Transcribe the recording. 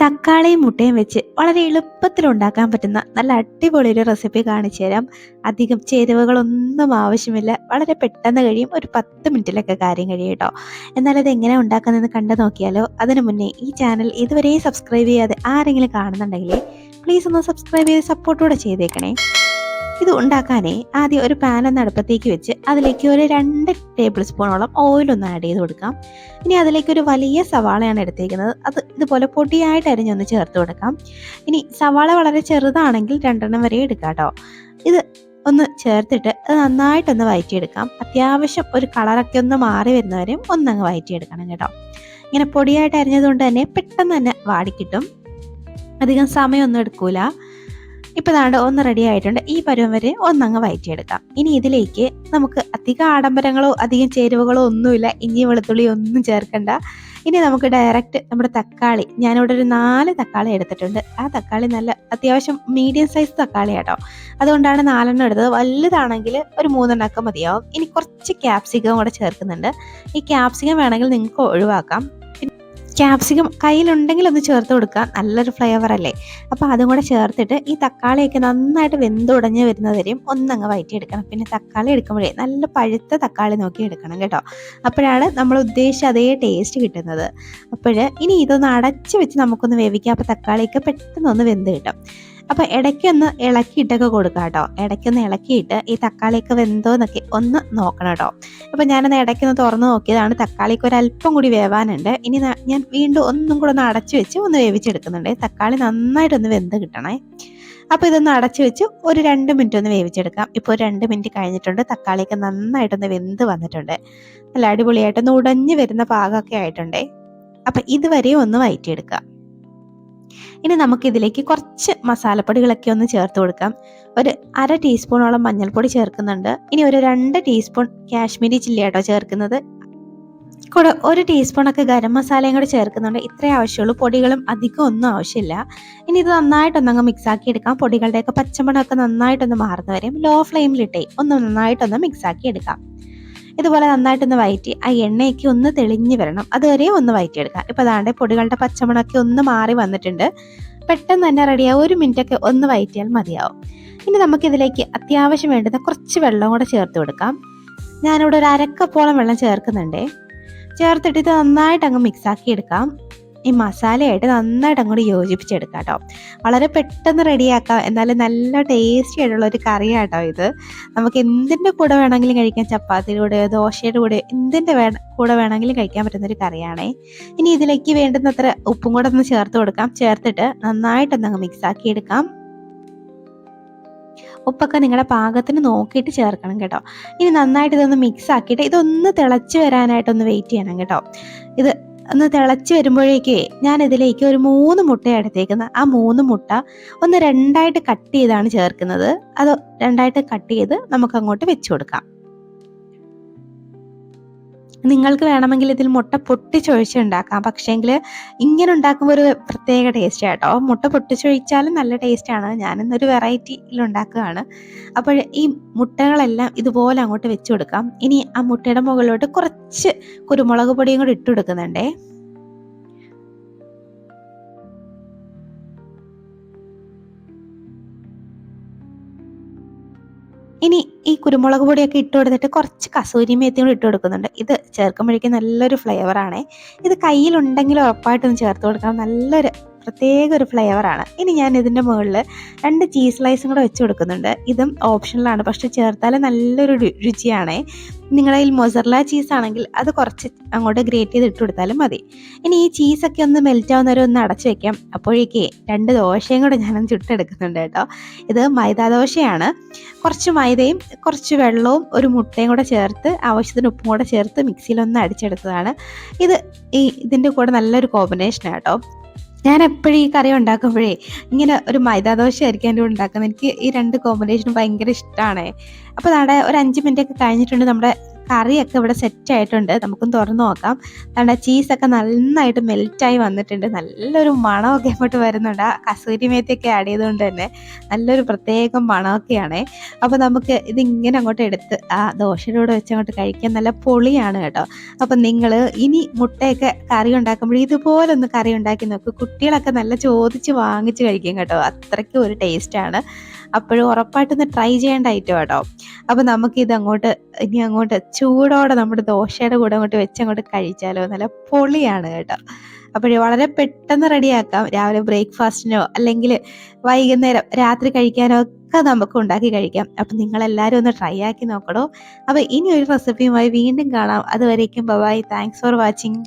തക്കാളിയും മുട്ടയും വെച്ച് വളരെ എളുപ്പത്തിൽ ഉണ്ടാക്കാൻ പറ്റുന്ന നല്ല അടിപൊളി ഒരു റെസിപ്പി കാണിച്ചു തരാം. അധികം ചേരുവകളൊന്നും ആവശ്യമില്ല. വളരെ പെട്ടെന്ന് കഴിയും. ഒരു പത്ത് മിനിറ്റിലൊക്കെ കാര്യം കഴിയും കേട്ടോ. എന്നാൽ ഇത് എങ്ങനെ ഉണ്ടാക്കുന്നതെന്ന് കണ്ടു നോക്കിയാലോ? അതിനു മുന്നേ ഈ ചാനൽ ഇതുവരെ സബ്സ്ക്രൈബ് ചെയ്യാതെ ആരെങ്കിലും കാണുന്നുണ്ടെങ്കിൽ പ്ലീസ് ഒന്ന് സബ്സ്ക്രൈബ് ചെയ്ത് സപ്പോർട്ടൂടെ ചെയ്തേക്കണേ. ഇത് ഉണ്ടാക്കാനേ ആദ്യം ഒരു പാൻ ഒന്ന് അടുപ്പത്തേക്ക് വെച്ച് അതിലേക്ക് ഒരു രണ്ട് ടേബിൾ സ്പൂണോളം ഓയിലൊന്ന് ആഡ് ചെയ്ത് കൊടുക്കാം. ഇനി അതിലേക്ക് ഒരു വലിയ സവാളയാണ് എടുത്തേക്കുന്നത്. അത് ഇതുപോലെ പൊടിയായിട്ട് അരിഞ്ഞൊന്ന് ചേർത്ത് കൊടുക്കാം. ഇനി സവാള വളരെ ചെറുതാണെങ്കിൽ രണ്ടെണ്ണം വരെ എടുക്കാം കേട്ടോ. ഇത് ഒന്ന് ചേർത്തിട്ട് അത് നന്നായിട്ടൊന്ന് വയറ്റിയെടുക്കാം. അത്യാവശ്യം ഒരു കളറൊക്കെ ഒന്ന് മാറി വരുന്നവരെയും ഒന്നങ്ങ് വയറ്റിയെടുക്കണം കേട്ടോ. ഇങ്ങനെ പൊടിയായിട്ട് അരിഞ്ഞതുകൊണ്ട് തന്നെ പെട്ടെന്ന് തന്നെ വാടിക്കിട്ടും അധികം സമയമൊന്നും എടുക്കൂല. ഇപ്പൊ ദാണ്ട് ഒന്ന് റെഡി ആയിട്ടുണ്ട്. ഈ പരുവം വരെ ഒന്നങ്ങ് വയറ്റിയെടുക്കാം. ഇനി ഇതിലേക്ക് നമുക്ക് അധികം ആഡംബരങ്ങളോ അധികം ചേരുവകളോ ഒന്നുമില്ല. ഇഞ്ചി വെളുത്തുള്ളി ഒന്നും ചേർക്കണ്ട. ഇനി നമുക്ക് ഡയറക്റ്റ് നമ്മുടെ തക്കാളി. ഞാനിവിടെ ഒരു നാല് തക്കാളി എടുത്തിട്ടുണ്ട്. ആ തക്കാളി നല്ല അത്യാവശ്യം മീഡിയം സൈസ് തക്കാളി കേട്ടോ അതുകൊണ്ടാണ് നാലെണ്ണം എടുത്തത്. വലുതാണെങ്കിൽ ഒരു മൂന്നെണ്ണമൊക്കെ മതിയാവും. ഇനി കുറച്ച് ക്യാപ്സിക്കം കൂടെ ചേർക്കുന്നുണ്ട്. ഈ ക്യാപ്സിക്കം വേണമെങ്കിൽ നിങ്ങൾക്ക് ഒഴിവാക്കാം. ക്യാപ്സിക്കം കയ്യിലുണ്ടെങ്കിൽ ഒന്ന് ചേർത്ത് കൊടുക്കുക. നല്ലൊരു ഫ്ലേവർ അല്ലേ? അപ്പോൾ അതും കൂടെ ചേർത്തിട്ട് ഈ തക്കാളിയൊക്കെ നന്നായിട്ട് വെന്തുടഞ്ഞ് വരുന്നവരെയും ഒന്നങ്ങ് വയറ്റിയെടുക്കണം. പിന്നെ തക്കാളി എടുക്കുമ്പോഴേ നല്ല പഴുത്ത തക്കാളി നോക്കി എടുക്കണം കേട്ടോ. അപ്പോഴാണ് നമ്മൾ ഉദ്ദേശിച്ച അതേ ടേസ്റ്റ് കിട്ടുന്നത്. അപ്പോൾ ഇനി ഇതൊന്ന് അടച്ച് വെച്ച് നമുക്കൊന്ന് വേവിക്കാം. അപ്പോൾ തക്കാളിയൊക്കെ പെട്ടെന്ന് ഒന്ന് വെന്ത് കിട്ടും. അപ്പോൾ ഇടയ്ക്കൊന്ന് ഇളക്കിയിട്ടൊക്കെ കൊടുക്കുക കേട്ടോ. ഇടയ്ക്കൊന്ന് ഇളക്കിയിട്ട് ഈ തക്കാളിയൊക്കെ വെന്തോ എന്നൊക്കെ ഒന്ന് നോക്കണം കേട്ടോ. അപ്പോൾ ഞാനൊന്ന് ഇടയ്ക്കൊന്ന് തുറന്ന് നോക്കിയതാണ് തക്കാളിക്ക് ഒരു അല്പം കൂടി വേവാനുണ്ട്. ഇനി ഞാൻ വീണ്ടും ഒന്നും കൂടെ ഒന്ന് അടച്ചു വെച്ച് ഒന്ന് വേവിച്ചെടുക്കുന്നുണ്ട്. തക്കാളി നന്നായിട്ടൊന്ന് വെന്ത് കിട്ടണേ. അപ്പോൾ ഇതൊന്ന് അടച്ചു വെച്ച് ഒരു രണ്ട് മിനിറ്റ് ഒന്ന് വേവിച്ചെടുക്കാം. ഇപ്പോൾ രണ്ട് മിനിറ്റ് കഴിഞ്ഞിട്ടുണ്ട്. തക്കാളിയൊക്കെ നന്നായിട്ടൊന്ന് വെന്ത് വന്നിട്ടുണ്ട്. നല്ല അടിപൊളിയായിട്ടൊന്ന് ഉടഞ്ഞു വരുന്ന പാകമൊക്കെ ആയിട്ടുണ്ടേ. അപ്പം ഇതുവരെയും ഒന്ന് വയറ്റിയെടുക്കുക. ഇനി നമുക്ക് ഇതിലേക്ക് കുറച്ച് മസാലപ്പൊടികളൊക്കെ ഒന്ന് ചേർത്ത് കൊടുക്കാം. ഒരു അര ടീസ്പൂണോളം മഞ്ഞൾപ്പൊടി ചേർക്കുന്നുണ്ട്. ഇനി ഒരു രണ്ട് ടീസ്പൂൺ കാശ്മീരി ചില്ലി ആട്ടോ ചേർക്കുന്നത്. കൂടെ ഒരു ടീസ്പൂണൊക്കെ ഗരം മസാലയും കൂടെ ചേർക്കുന്നുണ്ട്. ഇത്രേ ആവശ്യമുള്ളൂ. പൊടികളും അധികം ഒന്നും ആവശ്യമില്ല. ഇനി ഇത് നന്നായിട്ടൊന്നങ്ങ് മിക്സ് ആക്കി എടുക്കാം. പൊടികളുടെയൊക്കെ പച്ചമണമൊക്കെ നന്നായിട്ടൊന്ന് മാറുന്ന വരെയും ലോ ഫ്ലെയിമിലിട്ടേ ഒന്ന് നന്നായിട്ടൊന്ന് മിക്സ് ആക്കി എടുക്കാം. ഇതുപോലെ നന്നായിട്ടൊന്ന് വയറ്റി ആ എണ്ണയൊക്കെ ഒന്ന് തെളിഞ്ഞു വരണം. അതുവരെ ഒന്ന് വയറ്റിയെടുക്കാം ഇപ്പോൾ അതാണ്ട് പൊടികളുടെ പച്ചമണമൊക്കെ ഒന്ന് മാറി വന്നിട്ടുണ്ട്. പെട്ടെന്ന് തന്നെ റെഡിയാവും ഒരു മിനിറ്റൊക്കെ ഒന്ന് വയറ്റിയാൽ മതിയാവും. ഇനി നമുക്കിതിലേക്ക് അത്യാവശ്യം വേണ്ടുന്ന കുറച്ച് വെള്ളം കൂടെ ചേർത്ത് കൊടുക്കാം. ഞാനിവിടെ ഒരു അരക്കപ്പോളം വെള്ളം ചേർക്കുന്നുണ്ടേ. ചേർത്തിട്ട് ഇത് നന്നായിട്ട് അങ്ങ് മിക്സ് ആക്കി എടുക്കാം. ഈ മസാലയായിട്ട് നന്നായിട്ട് അങ്ങോട്ട് യോജിപ്പിച്ചെടുക്കാം കേട്ടോ വളരെ പെട്ടെന്ന് റെഡിയാക്കാം. എന്നാലും നല്ല ടേസ്റ്റി ആയിട്ടുള്ള ഒരു കറിയാട്ടോ ഇത്. നമുക്ക് എന്തിന്റെ കൂടെ വേണമെങ്കിലും കഴിക്കാം. ചപ്പാത്തിയുടെ കൂടെ ദോശയുടെ കൂടെ എന്തിന്റെ വേ കൂടെ വേണമെങ്കിലും കഴിക്കാൻ പറ്റുന്ന ഒരു കറിയാണേ. ഇനി ഇതിലേക്ക് വേണ്ടുന്നത്ര ഉപ്പും കൂടെ ഒന്ന് ചേർത്ത് കൊടുക്കാം. ചേർത്തിട്ട് നന്നായിട്ടൊന്നങ്ങ് മിക്സ് ആക്കി എടുക്കാം ഉപ്പൊക്കെ നിങ്ങളുടെ പാകത്തിന് നോക്കിയിട്ട് ചേർക്കണം കേട്ടോ. ഇനി നന്നായിട്ട് ഇതൊന്ന് മിക്സ് ആക്കിയിട്ട് ഇതൊന്ന് തിളച്ച് വരാനായിട്ടൊന്ന് വെയിറ്റ് ചെയ്യണം കേട്ടോ. ഇത് ഒന്ന് തിളച്ച് വരുമ്പോഴേക്കേ ഞാൻ ഇതിലേക്ക് ഒരു മൂന്ന് മുട്ട എടുത്തേക്കുന്നത്. ആ മൂന്ന് മുട്ട ഒന്ന് രണ്ടായിട്ട് കട്ട് ചെയ്താണ് ചേർക്കുന്നത്. അത് രണ്ടായിട്ട് കട്ട് ചെയ്ത് നമുക്ക് അങ്ങോട്ട് വെച്ചു കൊടുക്കാം. നിങ്ങൾക്ക് വേണമെങ്കിൽ ഇതിൽ മുട്ട പൊട്ടിച്ചൊഴിച്ചുണ്ടാക്കാം പക്ഷേങ്കിൽ ഇങ്ങനെ ഉണ്ടാക്കുമ്പോൾ ഒരു പ്രത്യേക ടേസ്റ്റ് കേട്ടോ. മുട്ട പൊട്ടിച്ചൊഴിച്ചാലും നല്ല ടേസ്റ്റാണ് ഞാനിന്നൊരു വെറൈറ്റിയിൽ ഉണ്ടാക്കുകയാണ്. അപ്പോൾ ഈ മുട്ടകളെല്ലാം ഇതുപോലെ അങ്ങോട്ട് വെച്ച് കൊടുക്കാം. ഇനി ആ മുട്ടയുടെ മുകളിലോട്ട് കുറച്ച് കുരുമുളക് പൊടിയും കൂടി ഇട്ട് കൊടുക്കുന്നുണ്ടേ. ഇനി ഈ കുരുമുളക് പൊടിയൊക്കെ ഇട്ട് കൊടുത്തിട്ട് കുറച്ച് കസൂരി മേത്തിയും കൂടി ഇട്ട് കൊടുക്കുന്നുണ്ട്. ഇത് ചേർക്കുമ്പോഴേക്കും നല്ലൊരു ഫ്ലേവറാണ് ഇത് കയ്യിലുണ്ടെങ്കിൽ ഉറപ്പായിട്ടൊന്ന് ചേർത്ത് കൊടുക്കണം. നല്ലൊരു പ്രത്യേക ഒരു ഫ്ലേവറാണ് ഇനി ഞാൻ ഇതിന്റെ മുകളിൽ രണ്ട് ചീസ് സ്ലൈസും കൂടെ വെച്ച് കൊടുക്കുന്നുണ്ട്. ഇതും ഓപ്ഷണലാണ് പക്ഷേ ചേർത്താൽ നല്ലൊരു രുചിയാണേ. നിങ്ങളതിൽ മൊസറല ചീസ് ആണെങ്കിൽ അത് കുറച്ച് അങ്ങോട്ട് ഗ്രേറ്റ് ചെയ്ത് ഇട്ട് കൊടുത്താലും മതി. ഇനി ഈ ചീസൊക്കെ ഒന്ന് മെൽറ്റ് ആവുന്നവരെ ഒന്ന് അടച്ചു വെക്കാം. അപ്പോഴേക്കേ രണ്ട് ദോശയും കൂടെ ഞാൻ ചുട്ടെടുക്കുന്നുണ്ട് കേട്ടോ. ഇത് മൈദാ ദോശയാണ്. കുറച്ച് മൈദയും കുറച്ച് വെള്ളവും ഒരു മുട്ടയും കൂടെ ചേർത്ത് ആവശ്യത്തിന് ഉപ്പും കൂടെ ചേർത്ത് മിക്സിയിലൊന്ന് അടിച്ചെടുത്തതാണ്. ഇത് ഈ ഇതിന്റെ കൂടെ നല്ലൊരു കോമ്പിനേഷനാണ് കേട്ടോ. ഞാൻ എപ്പോഴും ഈ കറി ഉണ്ടാക്കുമ്പോഴേ ഇങ്ങനെ ഒരു മൈദാദോശ ആയിരിക്കും എന്റെ ഉണ്ടാക്കുന്നത്. എനിക്ക് ഈ രണ്ട് കോമ്പിനേഷനും ഭയങ്കര ഇഷ്ടമാണ് അപ്പോൾ നാടെ ഒരു അഞ്ച് മിനിറ്റ് ഒക്കെ കഴിഞ്ഞിട്ടുണ്ട് നമ്മുടെ കറിയൊക്കെ ഇവിടെ സെറ്റ് ആയിട്ടുണ്ട്. നമുക്കും തുറന്നു നോക്കാം. കണ്ട ചീസൊക്കെ നന്നായിട്ട് മെൽറ്റായി വന്നിട്ടുണ്ട്. നല്ലൊരു മണമൊക്കെ അങ്ങോട്ട് വരുന്നുണ്ട്. ആ കസൂരി മേത്തിയൊക്കെ ആഡ് ചെയ്തുകൊണ്ട് തന്നെ നല്ലൊരു പ്രത്യേക മണമൊക്കെയാണ്. അപ്പോൾ നമുക്ക് ഇതിങ്ങനെ അങ്ങോട്ട് എടുത്ത് ആ ദോശയുടെ കൂടെ വെച്ച് അങ്ങോട്ട് കഴിക്കാൻ നല്ല പൊളിയാണ് കേട്ടോ. അപ്പം നിങ്ങൾ ഇനി മുട്ടയൊക്കെ കറി ഉണ്ടാക്കുമ്പോൾ ഇതുപോലെ ഒന്ന് കറി ഉണ്ടാക്കി നോക്ക്. കുട്ടികളൊക്കെ നല്ല ചോദിച്ച് വാങ്ങിച്ച് കഴിക്കും കേട്ടോ. അത്രയ്ക്കും ഒരു ടേസ്റ്റാണ് അപ്പോഴും ഉറപ്പായിട്ടൊന്ന് ട്രൈ ചെയ്യേണ്ട ഐറ്റം കേട്ടോ അപ്പോൾ നമുക്കിത് അങ്ങോട്ട് ഇനി അങ്ങോട്ട് ചൂടോടെ നമ്മുടെ ദോശയുടെ കൂടെ അങ്ങോട്ട് വെച്ച് അങ്ങോട്ട് കഴിച്ചാലോ? നല്ല പൊളിയാണ് കേട്ടോ. അപ്പോഴേ വളരെ പെട്ടെന്ന് റെഡിയാക്കാം. രാവിലെ ബ്രേക്ക്ഫാസ്റ്റിനോ അല്ലെങ്കിൽ വൈകുന്നേരം രാത്രി കഴിക്കാനോ ഒക്കെ നമുക്ക് ഉണ്ടാക്കി കഴിക്കാം. അപ്പം നിങ്ങളെല്ലാവരും ഒന്ന് ട്രൈ ആക്കി നോക്കണോ? അപ്പോൾ ഇനി ഒരു റെസിപ്പിയുമായി വീണ്ടും കാണാം. അതുവരേക്കും ബൈ താങ്ക്സ് ഫോർ വാച്ചിങ്